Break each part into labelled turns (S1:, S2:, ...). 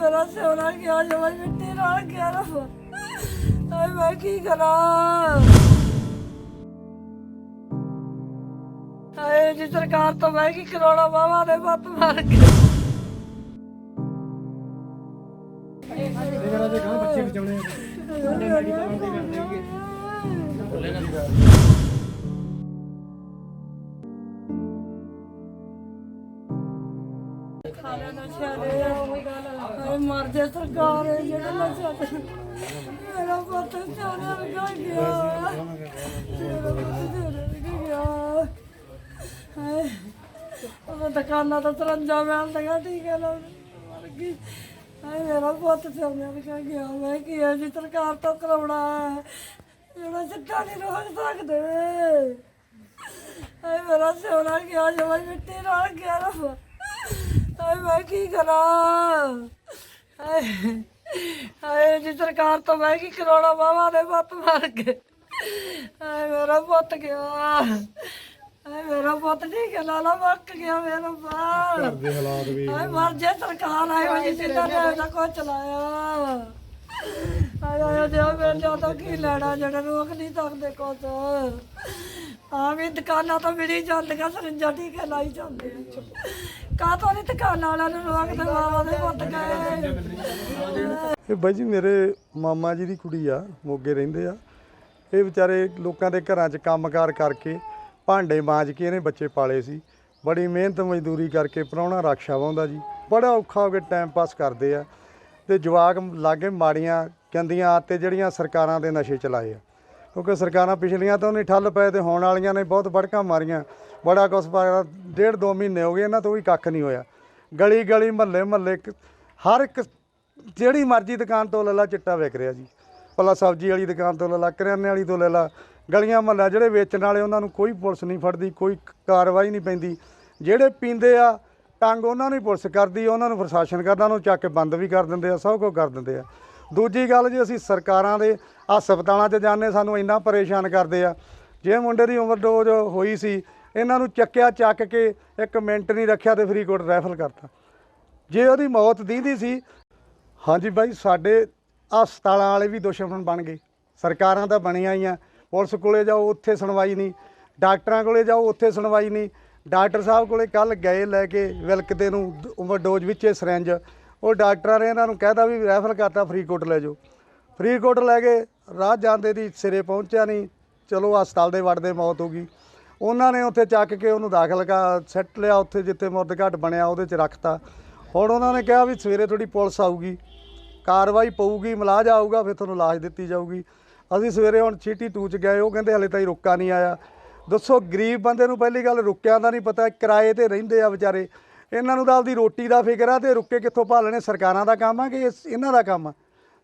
S1: ਗਿਆ ਜਵਾਈ ਮਿੱਟੀ ਨਾਲ ਗਿਆ ਰੱਬ। ਆਏ ਮੈਂ ਕੀ ਕਰਾਂ? ਆਏ ਜੀ ਸਰਕਾਰ ਤੋਂ ਮੈਂ ਕੀ ਕਰਾਉਣਾ? ਬਾਬਾ ਦੇ ਪੁੱਤ ਮਾਰ ਕੇ। ਖਾਣਾ ਨਸ਼ਾ ਦੇ ਆਏ ਮਰ ਜੇ ਸਰਕਾਰ ਜਿਹੜਾ ਨਸ਼ਾ ਤੇ ਮੇਰਾ ਪੁੱਤ ਚੋਰਾ ਲਗਾ ਗਿਆ। ਮੇਰਾ ਪੁੱਤ ਚੋਰਾ ਲਗਾ ਗਿਆ। ਹਾਏ, ਉਹ ਦੁਕਾਨਾਂ ਤੋਂ ਤਰੰਜਾ ਮੈਂ ਲਗਾ ਠੀਕ ਹੈ ਨਾ। ਮਰ ਗਈ। ਹਾਏ, ਮੇਰਾ ਪੁੱਤ ਚੋਰਾ ਲਗਾ ਗਿਆ। ਮੈਂ ਕੀ ਹੈ ਜੀ ਸਰਕਾਰ ਤੋਂ ਕਰਾਉਣਾ ਹੈ? ਜਿਹੜਾ ਸਿੱਟਾ ਨਹੀਂ ਰੋਕ ਸਕਦੇ। ਹਾਏ, ਮੇਰਾ ਸੋਨਾ ਗਿਆ ਜਵਾਈ ਮਿੱਟੀ ਨਾਲ ਗਿਆ। ਰੱਬ ਹਾਏ ਮੈਂ ਕੀ ਕਰਾਂ? ਹਾਏ ਹਾਏ ਜੀ ਸਰਕਾਰ ਤੋਂ ਮੈਂ ਕੀ ਕਰਾਉਣਾ? ਬਾਬਾ ਦੇ ਪੁੱਤ ਮਾਰ ਕੇ ਹਾਏ ਮੇਰਾ ਪੁੱਤ ਗਿਆ। ਹਾਏ ਮੇਰਾ ਪੁੱਤ ਠੀਕ ਹੈ ਲਾਲਾ ਮੱਕ ਗਿਆ ਮੇਰਾ ਬਾਲ।
S2: ਦੇ ਹਾਲਾਤ ਵੀ
S1: ਹਾਏ ਮਰ ਜੇ ਸਰਕਾਰ ਆਏ ਹੋਈ ਜਿੱਦਾਂ ਨੇ ਉਹਦਾ ਕੋ ਚਲਾਇਆ ਆਇਆ ਆਇਆ ਜੇ ਮੈਂ ਕੀ ਲੈਣਾ ਜਿਹੜਾ ਰੋਕ ਨਹੀਂ ਸਕਦੇ ਕੁਛ। ਆ ਵੀ ਦੁਕਾਨਾਂ ਤੋਂ ਮਿਲੀ ਜਾਂਦੀਆਂ, ਸਰਿੰਜਾਂ ਟੀਕੇ ਲਾਈ ਜਾਂਦੇ ਕਾਹ ਤੋਂ ਨਹੀਂ ਦੁਕਾਨਾਂ ਵਾਲਿਆਂ ਨੂੰ ਰੋਕਦੇ ਮਾਵਾ ਦੇ ਪੁੱਤ ਗਏ।
S2: ਇਹ ਬਾਈ ਜੀ, ਮੇਰੇ ਮਾਮਾ ਜੀ ਦੀ ਕੁੜੀ ਆ, ਮੋਗੇ ਰਹਿੰਦੇ ਆ। ਇਹ ਵਿਚਾਰੇ ਲੋਕਾਂ ਦੇ ਘਰਾਂ 'ਚ ਕੰਮਕਾਰ ਕਰਕੇ ਭਾਂਡੇ ਮਾਂਜ ਕੇ ਇਹਨੇ ਬੱਚੇ ਪਾਲੇ ਸੀ। ਬੜੀ ਮਿਹਨਤ, ਮਜ਼ਦੂਰੀ ਕਰਕੇ ਪ੍ਰਾਹੁਣਾ ਰਕਸ਼ਾ ਵਾਉਂਦਾ ਜੀ। ਬੜਾ ਔਖਾ ਹੋ ਕੇ ਟਾਈਮ ਪਾਸ ਕਰਦੇ ਆ। ਤੇ ਜਵਾਕ ਲਾਗੇ ਮਾੜੀਆਂ ਗੰਦੀਆਂ ਤੇ ਜਿਹੜੀਆਂ ਸਰਕਾਰਾਂ ਦੇ ਨਸ਼ੇ ਚਲਾਏ ਆ। ਕਿਉਂਕਿ ਸਰਕਾਰਾਂ ਪਿਛਲੀਆਂ ਤਾਂ ਨਹੀਂ ਠੱਲ ਪਏ ਤੇ ਹੋਣ ਵਾਲੀਆਂ ਨੇ ਬਹੁਤ ਬੜਕਾਂ ਮਾਰੀਆਂ। ਬੜਾ ਕੁਛ ਪਾਇਆ, ਡੇਢ ਦੋ ਮਹੀਨੇ ਹੋ ਗਏ, ਇਹਨਾਂ ਤੋਂ ਵੀ ਕੱਖ ਨਹੀਂ ਹੋਇਆ। ਗਲੀ ਗਲੀ, ਮਹੱਲੇ ਮਹੱਲੇ ਹਰ ਇੱਕ ਜਿਹੜੀ ਮਰਜ਼ੀ ਦੁਕਾਨ ਤੋਂ ਲੈ ਲਾ, ਚਿੱਟਾ ਵਿਕ ਰਿਹਾ ਜੀ। ਭਲਾ ਸਬਜ਼ੀ ਵਾਲੀ ਦੁਕਾਨ ਤੋਂ ਲੈ ਲਾ, ਕਰਿਆਨੇ ਵਾਲੀ ਤੋਂ ਲੈ ਲਾ, ਗਲੀਆਂ ਮਹੱਲਾ ਜਿਹੜੇ ਵੇਚਣ ਵਾਲੇ, ਉਹਨਾਂ ਨੂੰ ਕੋਈ ਪੁਲਿਸ ਨਹੀਂ ਫੜਦੀ, ਕੋਈ ਕਾਰਵਾਈ ਨਹੀਂ ਪੈਂਦੀ। ਜਿਹੜੇ ਪੀਂਦੇ ਆ ਟੰਗ ਉਹਨਾਂ ਨੂੰ ਪੁਲਿਸ ਕਰਦੀ, ਉਹਨਾਂ ਨੂੰ ਪ੍ਰਸ਼ਾਸਨ ਕਰਦਾ, ਉਹਨੂੰ ਚੱਕ ਕੇ ਬੰਦ ਵੀ ਕਰ ਦਿੰਦੇ ਆ, ਸਭ ਕੁਝ ਕਰ ਦਿੰਦੇ ਆ। ਦੂਜੀ ਗੱਲ ਜੀ ਅਸੀਂ ਸਰਕਾਰਾਂ ਦੇ ਹਸਪਤਾਲਾਂ 'ਚ ਜਾਂਦੇ ਸਾਨੂੰ ਇੰਨਾ ਪਰੇਸ਼ਾਨ ਕਰਦੇ ਆ। ਜੇ ਮੁੰਡੇ ਦੀ ਓਵਰਡੋਜ਼ ਹੋਈ ਸੀ, ਇਹਨਾਂ ਨੂੰ ਚੱਕਿਆ, ਚੱਕ ਕੇ ਇੱਕ ਮਿੰਟ ਨਹੀਂ ਰੱਖਿਆ ਤੇ ਫਰੀਕੋਟ ਰੈਫਰ ਕਰਤਾ। ਜੇ ਉਹਦੀ ਮੌਤ ਦੀਂਦੀ ਸੀ, ਹਾਂਜੀ ਬਾਈ, ਸਾਡੇ ਹਸਪਤਾਲਾਂ ਵਾਲੇ ਵੀ ਦੁਸ਼ਮਣ ਬਣ ਗਏ। ਸਰਕਾਰਾਂ ਤਾਂ ਬਣੀਆਂ ਹੀ ਆ। ਪੁਲਿਸ ਕੋਲੇ ਜਾਓ, ਉੱਥੇ ਸੁਣਵਾਈ ਨਹੀਂ। ਡਾਕਟਰਾਂ ਕੋਲੇ ਜਾਓ, ਉੱਥੇ ਸੁਣਵਾਈ ਨਹੀਂ। ਡਾਕਟਰ ਸਾਹਿਬ ਕੋਲੇ ਕੱਲ ਗਏ ਲੈ ਕੇ ਵਿਲਕਦੇ ਨੂੰ ਓਵਰਡੋਜ਼ ਵਿੱਚ ਇਹ ਉਹ ਡਾਕਟਰਾਂ ਨੇ ਇਹਨਾਂ ਨੂੰ ਕਹਿਤਾ ਵੀ ਰੈਫਰ ਕਰਤਾ, ਫਰੀਦਕੋਟ ਲੈ ਜਾਓ। ਫਰੀਦਕੋਟ ਲੈ ਗਏ, ਰਾਹ ਜਾਂਦੇ ਦੀ ਸਿਰੇ ਪਹੁੰਚਿਆ ਨਹੀਂ। ਚਲੋ, ਹਸਪਤਾਲ ਦੇ ਵੜਦੇ ਮੌਤ ਹੋ ਗਈ। ਉਹਨਾਂ ਨੇ ਉੱਥੇ ਚੱਕ ਕੇ ਉਹਨੂੰ ਦਾਖਲ ਕਰ, ਸੈੱਟ ਲਿਆ ਉੱਥੇ ਜਿੱਥੇ ਮੁਰਦਘਾਟ ਬਣਿਆ, ਉਹਦੇ 'ਚ ਰੱਖਤਾ। ਹੁਣ ਉਹਨਾਂ ਨੇ ਕਿਹਾ ਵੀ ਸਵੇਰੇ ਥੋੜੀ ਪੁਲਿਸ ਆਊਗੀ। ਕਾਰਵਾਈ ਪਊਗੀ ਮਲਾਜ ਆਊਗਾ, ਫਿਰ ਤੁਹਾਨੂੰ ਲਾਸ਼ ਦਿੱਤੀ ਜਾਊਗੀ। ਅਸੀਂ ਸਵੇਰੇ ਹੁਣ ਛੀਟੀ ਟੂ ਚ ਗਏ, ਉਹ ਕਹਿੰਦੇ ਹਲੇ ਤਾਈ ਰੁੱਕਾ ਨਹੀਂ ਆਇਆ। ਦੱਸੋ, ਗਰੀਬ ਬੰਦੇ ਨੂੰ ਪਹਿਲੀ ਗੱਲ ਰੁੱਕਿਆਂ ਦਾ ਨਹੀਂ ਪਤਾ, ਕਿਰਾਏ ਤੇ ਰਹਿੰਦੇ ਆ ਵਿਚਾਰੇ। ਇਹਨਾਂ ਨੂੰ ਤਾਂ ਆਪਦੀ ਰੋਟੀ ਦਾ ਫਿਕਰ ਆ ਤੇ ਰੁੱਕੇ ਕਿੱਥੋਂ ਭਾਲਣੇ? ਸਰਕਾਰਾਂ ਦਾ ਕੰਮ ਆ ਕਿ ਇਸ- ਇਹਨਾਂ ਦਾ ਕੰਮ ਆ?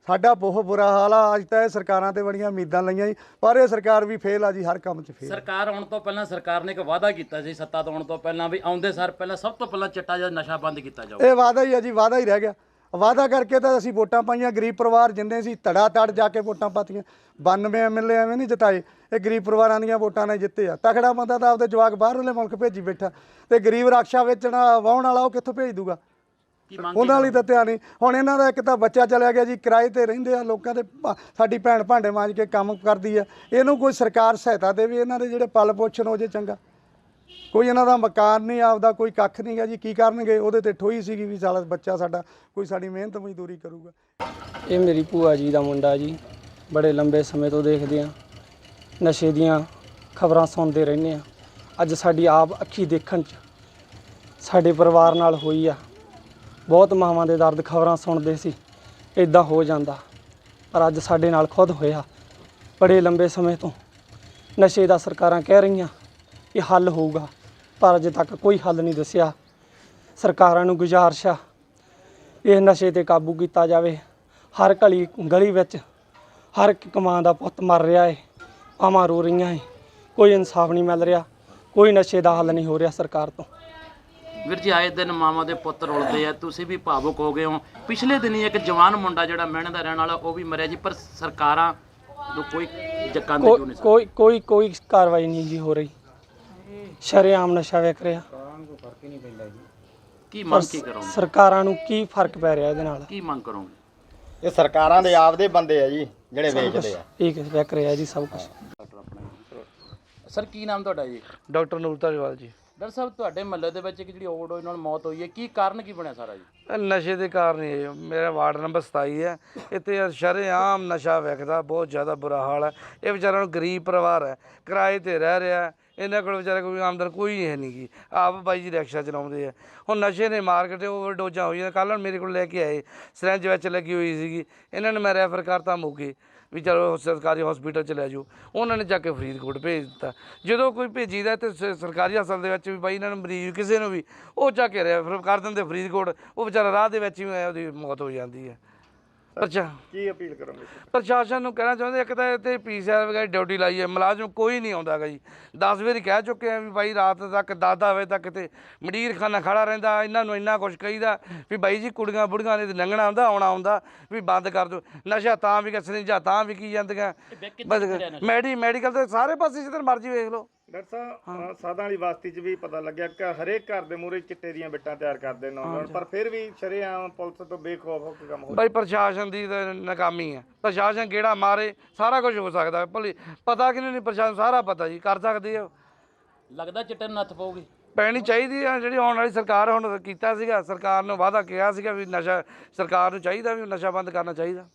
S2: ਸਾਡਾ ਬਹੁਤ ਬੁਰਾ ਹਾਲ ਆ। ਅੱਜ ਤਾਂ ਇਹ ਸਰਕਾਰਾਂ ਤੇ ਬੜੀਆਂ ਉਮੀਦਾਂ ਲਈਆਂ ਜੀ। ਪਰ ਇਹ ਸਰਕਾਰ ਵੀ ਫੇਲ ਆ ਜੀ ਹਰ ਕੰਮ 'ਚ ਫੇਲ
S3: ਸਰਕਾਰ ਆਉਣ ਤੋਂ ਪਹਿਲਾਂ ਸਰਕਾਰ ਨੇ ਇੱਕ ਵਾਅਦਾ ਕੀਤਾ ਸੀ ਸੱਤਾ ਤੋਂ ਆਉਣ ਤੋਂ ਪਹਿਲਾਂ ਵੀ ਆਉਂਦੇ ਸਰ ਪਹਿਲਾਂ ਸਭ ਤੋਂ ਪਹਿਲਾਂ ਚਿੱਟਾ ਜਿਹਾ ਨਸ਼ਾ ਬੰਦ ਕੀਤਾ ਜਾਊ।
S2: ਇਹ ਵਾਦਾ ਹੀ ਆ ਜੀ ਵਾਦਾ ਹੀ ਰਹਿ ਗਿਆ। ਵਾਦਾ ਕਰਕੇ ਤਾਂ ਅਸੀਂ ਵੋਟਾਂ ਪਾਈਆਂ ਗਰੀਬ ਪਰਿਵਾਰ ਜਿੰਨੇ ਸੀ ਧੜਾ ਧੜ ਜਾ ਕੇ ਵੋਟਾਂ ਪਾਤੀਆਂ। 92 ਐਮਐਲਏ ਐਵੇਂ ਨਹੀਂ ਜਿਤਾਏ ਇਹ ਗਰੀਬ ਪਰਿਵਾਰਾਂ ਦੀਆਂ ਵੋਟਾਂ ਨੇ ਜਿੱਤੇ ਆ। ਤਕੜਾ ਬੰਦਾ ਤਾਂ ਆਪਦੇ ਜਵਾਕ ਬਾਹਰਲੇ ਮੁਲਕ ਭੇਜੀ ਬੈਠਾ ਤੇ ਗਰੀਬ ਰਕਸ਼ਾ ਵੇਚਣਾ ਵਾਹਣ ਵਾਲਾ ਉਹ ਕਿੱਥੋਂ ਭੇਜ ਦੂਗਾ? ਉਹਨਾਂ ਲਈ ਤਾਂ ਧਿਆਨ ਨਹੀਂ। ਹੁਣ ਇਹਨਾਂ ਦਾ ਇੱਕ ਤਾਂ ਬੱਚਾ ਚਲਿਆ ਗਿਆ ਜੀ ਕਿਰਾਏ ਤੇ ਰਹਿੰਦੇ ਆ ਲੋਕਾਂ ਦੇ ਸਾਡੀ ਭੈਣ ਭਾਂਡੇ ਮਾਂਜ ਕੇ ਕੰਮ ਕਰਦੀ ਆ। ਇਹਨੂੰ ਕੋਈ ਸਰਕਾਰ ਸਹਾਇਤਾ ਦੇਵੇ ਇਹਨਾਂ ਦੇ ਜਿਹੜੇ ਪਲ ਪੋਸ਼ਣ ਹੋ ਜੇ ਚੰਗਾ। ਕੋਈ ਇਹਨਾਂ ਦਾ ਮਕਾਨ ਨਹੀਂ, ਆਪਦਾ ਕੋਈ ਕੱਖ ਨਹੀਂ ਗਾ ਜੀ, ਕੀ ਕਰਨਗੇ? ਉਹਦੇ ਤੇ ਠੋਈ ਸੀਗੀ ਵੀ ਸਾਲਾ ਬੱਚਾ ਸਾਡਾ, ਕੋਈ ਸਾਡੀ ਮਿਹਨਤ ਮਜ਼ਦੂਰੀ ਕਰੂਗਾ।
S4: ਇਹ ਮੇਰੀ ਭੂਆ ਜੀ ਦਾ ਮੁੰਡਾ ਜੀ, ਬੜੇ ਲੰਬੇ ਸਮੇਂ ਤੋਂ ਦੇਖਦੇ ਆ। ਨਸ਼ੇ ਦੀਆਂ ਖਬਰਾਂ ਸੁਣਦੇ ਰਹਿੰਦੇ ਆ। ਅੱਜ ਸਾਡੀ ਆਪ ਅੱਖੀ ਦੇਖਣ ਚ ਸਾਡੇ ਪਰਿਵਾਰ ਨਾਲ ਹੋਈ ਆ। ਬਹੁਤ ਮਾਵਾਂ ਦੇ ਦਰਦ ਖਬਰਾਂ ਸੁਣਦੇ ਸੀ ਇਦਾਂ ਹੋ ਜਾਂਦਾ। ਪਰ ਅੱਜ ਸਾਡੇ ਨਾਲ ਖੁਦ ਹੋਇਆ, ਬੜੇ ਲੰਬੇ ਸਮੇਂ ਤੋਂ। ਨਸ਼ੇ ਦਾ ਸਰਕਾਰਾਂ ਕਹਿ ਰਹੀਆਂ ਕਿ ਹੱਲ ਹੋਊਗਾ। ਪਰ ਅਜੇ ਤੱਕ ਕੋਈ ਹੱਲ ਨਹੀਂ ਦੱਸਿਆ। ਸਰਕਾਰਾਂ ਨੂੰ ਗੁਜ਼ਾਰਿਸ਼ ਆ ਇਹ ਨਸ਼ੇ ਤੇ ਕਾਬੂ ਕੀਤਾ ਜਾਵੇ। ਹਰ ਗਲੀ ਗਲੀ ਵਿੱਚ ਹਰ ਇੱਕ ਮਾਂ ਦਾ ਪੁੱਤ ਮਰ ਰਿਹਾ ਏ। ਮਾਵਾਂ ਰੋ ਰਹੀਆਂ ਏ। ਕੋਈ ਇਨਸਾਫ ਨਹੀਂ ਮਿਲ ਰਿਹਾ। ਕੋਈ ਨਸ਼ੇ ਦਾ ਹੱਲ ਨਹੀਂ ਹੋ ਰਿਹਾ ਸਰਕਾਰ ਤੋਂ।
S3: ਵੀਰ ਜੀ ਆਏ ਦਿਨ ਮਾਵਾਂ ਦੇ ਪੁੱਤ ਰੁਲਦੇ ਆ। ਤੁਸੀਂ ਵੀ ਭਾਵੁਕ ਹੋ ਗਏ ਹੋ। ਪਿਛਲੇ ਦਿਨੀ ਇੱਕ ਜਵਾਨ ਮੁੰਡਾ ਜਿਹੜਾ ਮਹਿਣੇ ਦਾ ਰਹਿਣ ਵਾਲਾ ਉਹ ਵੀ ਮਰਿਆ ਜੀ ਪਰ ਸਰਕਾਰਾਂ ਨੂੰ ਕੋਈ ਜੱਕਾਂ ਦੇ ਕਿਉਂ ਨਹੀਂ
S4: ਕੋਈ ਕੋਈ ਕੋਈ ਕਾਰਵਾਈ ਨਹੀਂ ਜੀ ਹੋ ਰਹੀ। ਸ਼ਰੇਆਮ ਨਸ਼ਾ ਵਿਕ ਰਿਹਾ।
S3: ਕੀ ਮੰਗ ਕੀ ਕਰੋਗੇ?
S4: ਸਰਕਾਰਾਂ ਨੂੰ ਕੀ ਫ਼ਰਕ ਪੈ ਰਿਹਾ ਇਹਦੇ ਨਾਲ?
S3: ਕੀ ਮੰਗ ਕਰੋਗੇ?
S5: ਇਹ ਸਰਕਾਰਾਂ ਦੇ ਆਪਦੇ ਬੰਦੇ ਆ ਜੀ ਜਿਹੜੇ ਵੇਚਦੇ ਆ।
S4: ਠੀਕ ਹੈ ਵਿਕ ਰਿਹਾ ਜੀ ਸਭ ਕੁਝ
S3: ਸਰ ਕੀ ਨਾਮ ਤੁਹਾਡਾ ਜੀ?
S6: ਡਾਕਟਰ ਨੂਰ ਧਾਲੀਵਾਲ ਜੀ।
S3: ਡਾਕਟਰ ਸਾਹਿਬ ਤੁਹਾਡੇ ਮਹੱਲੇ ਦੇ ਵਿੱਚ ਇੱਕ ਜਿਹੜੀ ਓਵਰਡੋਜ਼ ਨਾਲ ਮੌਤ ਹੋਈ ਹੈ ਕੀ ਕਾਰਨ ਕੀ ਬਣਿਆ ਸਾਰਾ ਜੀ?
S6: ਇਹ ਨਸ਼ੇ ਦੇ ਕਾਰਨ ਹੀ ਇਹ ਮੇਰਾ ਵਾਰਡ ਨੰਬਰ 27 ਹੈ। ਇੱਥੇ ਸ਼ਰੇਆਮ ਨਸ਼ਾ ਵਿਕਦਾ ਬਹੁਤ ਜ਼ਿਆਦਾ ਬੁਰਾ ਹਾਲ ਹੈ। ਇਹ ਵਿਚਾਰਾ ਨੂੰ ਗਰੀਬ ਪਰਿਵਾਰ ਹੈ। ਕਿਰਾਏ ਤੇ ਰਹਿ ਰਿਹਾ ਹੈ। ਇਹਨਾਂ ਕੋਲ ਵਿਚਾਰੇ ਕੋਈ ਆਮਦਨ ਕੋਈ ਹੈ ਨਹੀਂ ਗੀ। ਆਪ ਬਾਈ ਜੀ ਰਿਕਸ਼ਾ ਚਲਾਉਂਦੇ ਆ। ਹੁਣ ਨਸ਼ੇ ਨੇ ਮਾਰਕੀਟ ਓਵਰਡੋਜ਼ਾਂ ਹੋਈਆਂ। ਕੱਲ੍ਹ ਮੇਰੇ ਕੋਲ ਲੈ ਕੇ ਆਏ। ਸਿਰੰਜ ਵਿੱਚ ਲੱਗੀ ਹੋਈ ਸੀਗੀ। ਇਹਨਾਂ ਨੇ ਮੈਂ ਰੈਫਰ ਕਰਤਾ ਮੋਗੇ ਵੀ ਚਲੋ ਸਰਕਾਰੀ ਹਸਪੀਟਲ ਚ ਲੈ ਜਾਓ। ਉਹਨਾਂ ਨੇ ਜਾ ਕੇ ਫਰੀਦਕੋਟ ਭੇਜ ਦਿੱਤਾ। ਜਦੋਂ ਕੋਈ ਭੇਜੀਦਾ ਤੇ ਸ- ਸਰਕਾਰੀ ਹਸਪਤਾਲ ਦੇ ਵਿੱਚ ਵੀ ਬਾਈ ਇਹਨਾਂ ਨੂੰ ਮਰੀਜ਼ ਕਿਸੇ ਨੂੰ ਵੀ ਉਹ ਜਾ ਕੇ ਰੈਫਰ ਕਰ ਦਿੰਦੇ ਫਰੀਦਕੋਟ। ਉਹ ਵਿਚਾਰਾ ਰਾਹ ਦੇ ਵਿੱਚ ਹੀ ਉਹਦੀ ਮੌਤ ਹੋ ਜਾਂਦੀ ਹੈ ਅੱਛਾ।
S2: ਕੀ ਅਪੀਲ ਕਰੋਗੇ?
S6: ਪ੍ਰਸ਼ਾਸਨ ਨੂੰ ਕਹਿਣਾ ਚਾਹੁੰਦੇ ਇੱਕ ਤਾਂ ਇੱਥੇ ਪੀਸੀਆਰ ਵਗੈਰਾ ਡਿਊਟੀ ਲਾਈ ਹੈ ਮੁਲਾਜ਼ਮ ਕੋਈ ਨਹੀਂ ਆਉਂਦਾਗਾ ਜੀ। 10 ਵਾਰੀ ਕਹਿ ਚੁੱਕੇ ਆ ਵੀ ਬਾਈ ਰਾਤ ਤੱਕ 10 ਵਜੇ ਤੱਕ ਤੇ ਮੰਡੀਰ ਖਾਨਾ ਖੜਾ ਰਹਿੰਦਾ ਇਹਨਾਂ ਨੂੰ ਇੰਨਾ ਕੁਝ ਕਹੀਦਾ ਵੀ ਬਾਈ ਜੀ ਕੁੜੀਆਂ ਬੁੜੀਆਂ ਨੇ ਤੇ ਲੰਘਣਾ ਆਉਂਦਾ ਆਉਣਾ ਆਉਂਦਾ ਵੀ ਬੰਦ ਕਰ ਦਿਓ। ਨਸ਼ਾ ਤਾਂ ਵੀ ਸਰਿੰਜਾਂ ਤਾਂ ਵਿਕੀ ਜਾਂਦੀਆਂ। ਬਸ ਮੈਡੀ ਮੈਡੀਕਲ ਤੇ ਸਾਰੇ ਪਾਸੇ ਜਿੱਧਰ ਮਰਜ਼ੀ ਵੇਖ ਲਓ।
S2: ਡਾਕਟਰ ਸਾਹਿਬ ਅ, ਸਾਧਾਂ ਵਾਲੀ ਬਸਤੀ 'ਚ ਵੀ ਪਤਾ ਲੱਗਿਆ ਕਿ ਹਰੇਕ ਘਰ ਦੇ ਮੂਹਰੇ ਚਿੱਟੇ ਦੀਆਂ ਬਿੱਟਾਂ ਤਿਆਰ ਕਰਦੇ ਨੌਜਵਾਨ ਪਰ ਫਿਰ ਵੀ ਸ਼ਰੇਆਮ ਪੁਲਿਸ ਤੋਂ ਬੇਖੌਫ ਹੋ ਕੇ ਕੰਮ ਹੋ
S6: ਬਾਈ ਪ੍ਰਸ਼ਾਸਨ ਦੀ ਤਾਂ ਨਾਕਾਮੀ ਹੈ। ਪ੍ਰਸ਼ਾਸਨ ਕਿਹੜਾ ਮਾਰੇ ਸਾਰਾ ਕੁਝ ਹੋ ਸਕਦਾ। ਹੈ। ਭਲੀ ਪਤਾ ਕਿਹਨੂੰ ਨਹੀਂ ਪ੍ਰਸ਼ਾਸਨ ਸਾਰਾ ਪਤਾ ਜੀ ਕਰ ਸਕਦੇ ਆ
S3: ਲੱਗਦਾ ਚਿੱਟੇ ਨੂੰ ਨੱਥ ਪਊਗੀ।
S6: ਪੈਣੀ ਚਾਹੀਦੀ ਆ ਜਿਹੜੀ ਆਉਣ ਵਾਲੀ ਸਰਕਾਰ ਹੁਣ ਕੀਤਾ ਸੀਗਾ ਸਰਕਾਰ ਨੇ ਵਾਅਦਾ ਕਿਹਾ ਸੀਗਾ ਵੀ ਨਸ਼ਾ ਸਰਕਾਰ ਨੂੰ ਚਾਹੀਦਾ ਵੀ ਨਸ਼ਾ ਬੰਦ ਕਰਨਾ ਚਾਹੀਦਾ।